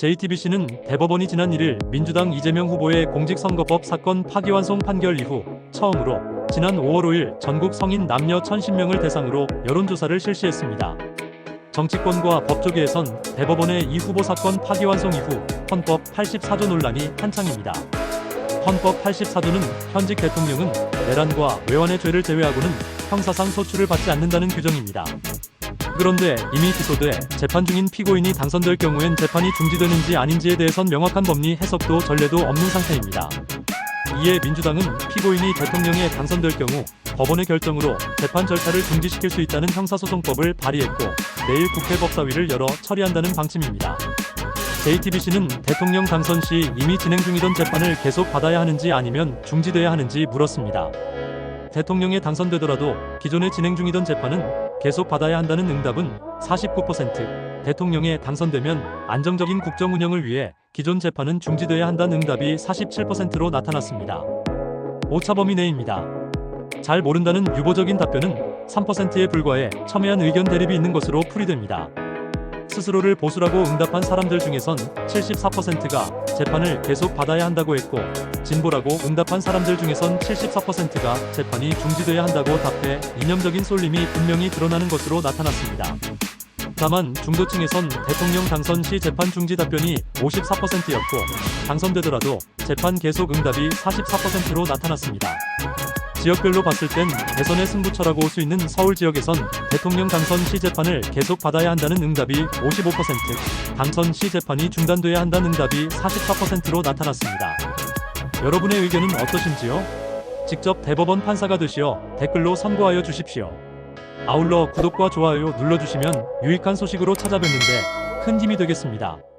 JTBC는 대법원이 지난 1일 민주당 이재명 후보의 공직선거법 사건 파기환송 판결 이후 처음으로 지난 5월 5일 전국 성인 남녀 1010명을 대상으로 여론조사를 실시했습니다. 정치권과 법조계에선 대법원의 이 후보 사건 파기환송 이후 헌법 84조 논란이 한창입니다. 헌법 84조는 현직 대통령은 내란과 외환의 죄를 제외하고는 형사상 소출을 받지 않는다는 규정입니다. 그런데 이미 기소돼 재판 중인 피고인이 당선될 경우엔 재판이 중지되는지 아닌지에 대해선 명확한 법리 해석도 전례도 없는 상태입니다. 이에 민주당은 피고인이 대통령에 당선될 경우 법원의 결정으로 재판 절차를 중지시킬 수 있다는 형사소송법을 발의했고 내일 국회 법사위를 열어 처리한다는 방침입니다. JTBC는 대통령 당선 시 이미 진행 중이던 재판을 계속 받아야 하는지 아니면 중지돼야 하는지 물었습니다. 대통령에 당선되더라도 기존에 진행 중이던 재판은 계속 받아야 한다는 응답은 49%, 대통령에 당선되면 안정적인 국정 운영을 위해 기존 재판은 중지돼야 한다는 응답이 47%로 나타났습니다. 오차범위 내입니다. 잘 모른다는 유보적인 답변은 3%에 불과해 첨예한 의견 대립이 있는 것으로 풀이됩니다. 스스로를 보수라고 응답한 사람들 중에선 74%가 재판을 계속 받아야 한다고 했고 진보라고 응답한 사람들 중에선 74%가 재판이 중지돼야 한다고 답해 이념적인 쏠림이 분명히 드러나는 것으로 나타났습니다. 다만 중도층에선 대통령 당선 시 재판 중지 답변이 54%였고 당선되더라도 재판 계속 응답이 44%로 나타났습니다. 지역별로 봤을 땐 대선의 승부처라고 볼수 있는 서울 지역에선 대통령 당선 시 재판을 계속 받아야 한다는 응답이 55%, 당선 시 재판이 중단돼야 한다는 응답이 44%로 나타났습니다. 여러분의 의견은 어떠신지요? 직접 대법원 판사가 되시어 댓글로 선고하여 주십시오. 아울러 구독과 좋아요 눌러주시면 유익한 소식으로 찾아뵙는데 큰 힘이 되겠습니다.